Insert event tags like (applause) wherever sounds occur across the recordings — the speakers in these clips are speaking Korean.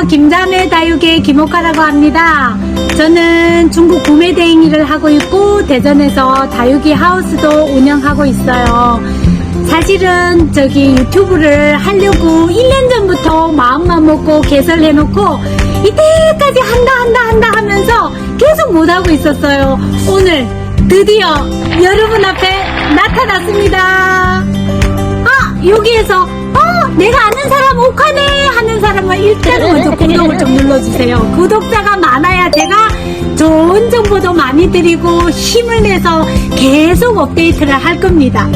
김자매 다육의 김옥가라고 합니다. 저는 중국 구매 대행 일을 하고 있고 대전에서 다육이 하우스도 운영하고 있어요. 사실은 저기 유튜브를 하려고 1년 전부터 마음만 먹고 개설해 놓고 이때까지 한다 한다 한다 하면서 계속 못 하고 있었어요. 오늘 드디어 여러분 앞에 나타났습니다. 아 여기에서 어 내가 아는 사람 옥하네 하는 사람은 일단 먼저 구독을 좀 눌러주세요. 구독자가 많아야 제가 좋은 정보도 많이 드리고 힘을 내서 계속 업데이트를 할 겁니다.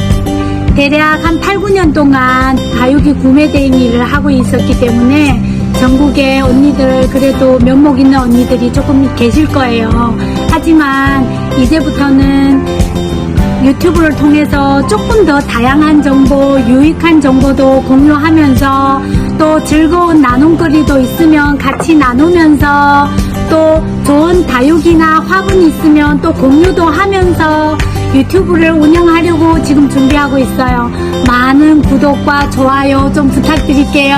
대략 한 8, 9년 동안 다육이 구매 대행 일을 하고 있었기 때문에 전국에 언니들 그래도 면목 있는 언니들이 조금 계실 거예요. 하지만 이제부터는 유튜브를 통해서 조금 더 다양한 정보, 유익한 정보도 공유하면서 또 즐거운 나눔거리도 있으면 같이 나누면서 또 좋은 다육이나 화분 있으면 또 공유도 하면서 유튜브를 운영하려고 지금 준비하고 있어요. 많은 구독과 좋아요 좀 부탁드릴게요.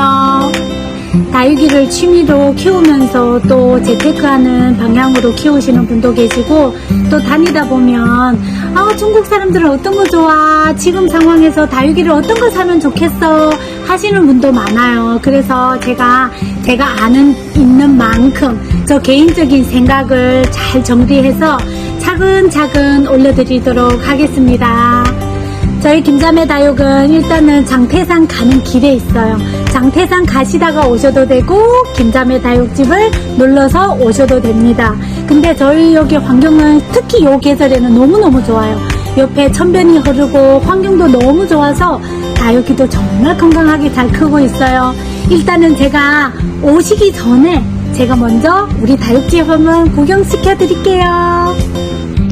다육이를 취미로 키우면서 또 재테크하는 방향으로 키우시는 분도 계시고 또 다니다 보면 아 중국 사람들은 어떤 거 좋아? 지금 상황에서 다육이를 어떤 거 사면 좋겠어? 하시는 분도 많아요. 그래서 제가 제가 아는 있는 만큼 저 개인적인 생각을 잘 정리해서 차근차근 올려드리도록 하겠습니다. 저희 김자매 다육은 일단은 장태산 가는 길에 있어요. 장태산 가시다가 오셔도 되고 김자매 다육집을 눌러서 오셔도 됩니다. 근데 저희 여기 환경은 특히 요 계절에는 너무너무 좋아요. 옆에 천변이 흐르고 환경도 너무 좋아서 다육이도 정말 건강하게 잘 크고 있어요. 일단은 제가 오시기 전에 제가 먼저 우리 다육집 한번 구경시켜 드릴게요.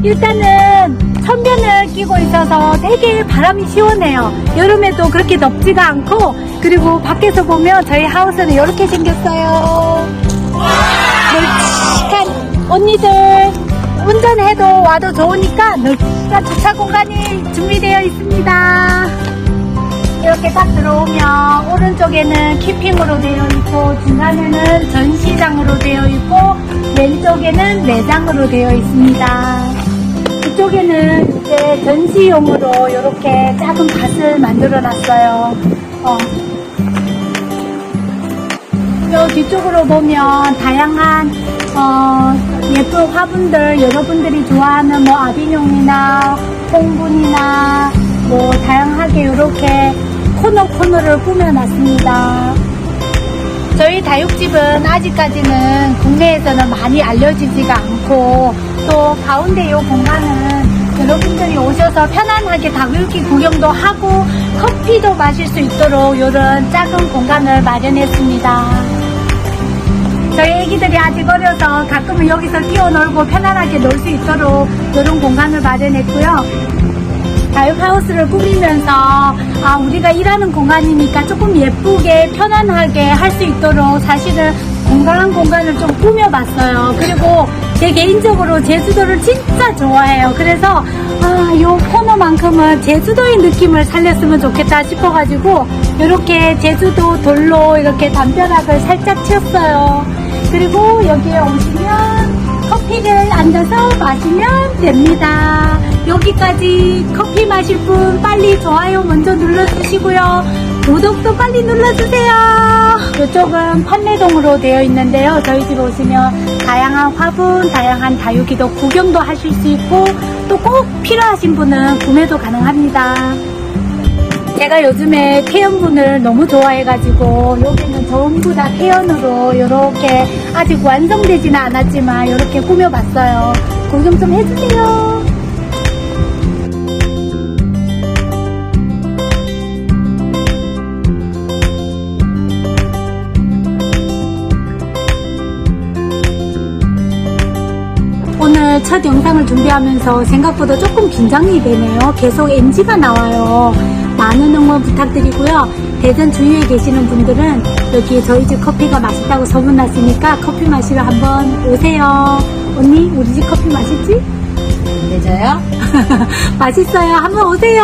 일단은 천변을 끼고 있어서 되게 바람이 시원해요. 여름에도 그렇게 덥지가 않고 그리고 밖에서 보면 저희 하우스는 이렇게 생겼어요. 널찍한 언니들 운전해도 와도 좋으니까 널찍한 주차 공간이 준비되어 있습니다. 이렇게 딱 들어오면 오른쪽에는 키핑으로 되어 있고 중간에는 전시장으로 되어 있고 왼쪽에는 매장으로 되어 있습니다. 이쪽에는 이제 전시용으로 이렇게 작은 밭을 만들어 놨어요. 어. 저 뒤쪽으로 보면 다양한 어, 예쁜 화분들 여러분들이 좋아하는 뭐 아비뇽이나 홍분이나 뭐 다양하게 이렇게 코너 코너를 꾸며놨습니다. 저희 다육집은 아직까지는 국내에서는 많이 알려지지가 않고 또 가운데 이 공간은 여러분들이 오셔서 편안하게 다육이 구경도 하고 커피도 마실 수 있도록 이런 작은 공간을 마련했습니다. 저희 애기들이 아직 어려서 가끔은 여기서 뛰어놀고 편안하게 놀 수 있도록 이런 공간을 마련했고요. 다육하우스를 꾸미면서 아, 우리가 일하는 공간이니까 조금 예쁘게 편안하게 할 수 있도록 사실은 건강한 공간을 좀 꾸며봤어요. 그리고 제 개인적으로 제주도를 진짜 좋아해요. 그래서 아, 요 코너만큼은 제주도의 느낌을 살렸으면 좋겠다 싶어가지고 이렇게 제주도 돌로 이렇게 담벼락을 살짝 치웠어요. 그리고 여기에 오시면 커피를 앉아서 마시면 됩니다. 여기까지 커피 마실 분 빨리 좋아요 먼저 눌러주시고요. 구독도 빨리 눌러주세요. 이쪽은 판매동으로 되어 있는데요. 저희 집 오시면 다양한 화분, 다양한 다육이도 구경도 하실 수 있고 또 꼭 필요하신 분은 구매도 가능합니다. 제가 요즘에 태연분을 너무 좋아해가지고 여기는 전부 다 태연으로 이렇게 아직 완성되지는 않았지만 이렇게 꾸며봤어요. 구경 좀 해주세요. 오늘 첫 영상을 준비하면서 생각보다 조금 긴장이 되네요. 계속 NG가 나와요. 많은 응원 부탁드리고요. 대전 주위에 계시는 분들은 여기 저희 집 커피가 맛있다고 소문났으니까 커피 마시러 한번 오세요. 언니, 우리 집 커피 맛있지? 늦어요? (laughs) 맛있어요. 한번 오세요.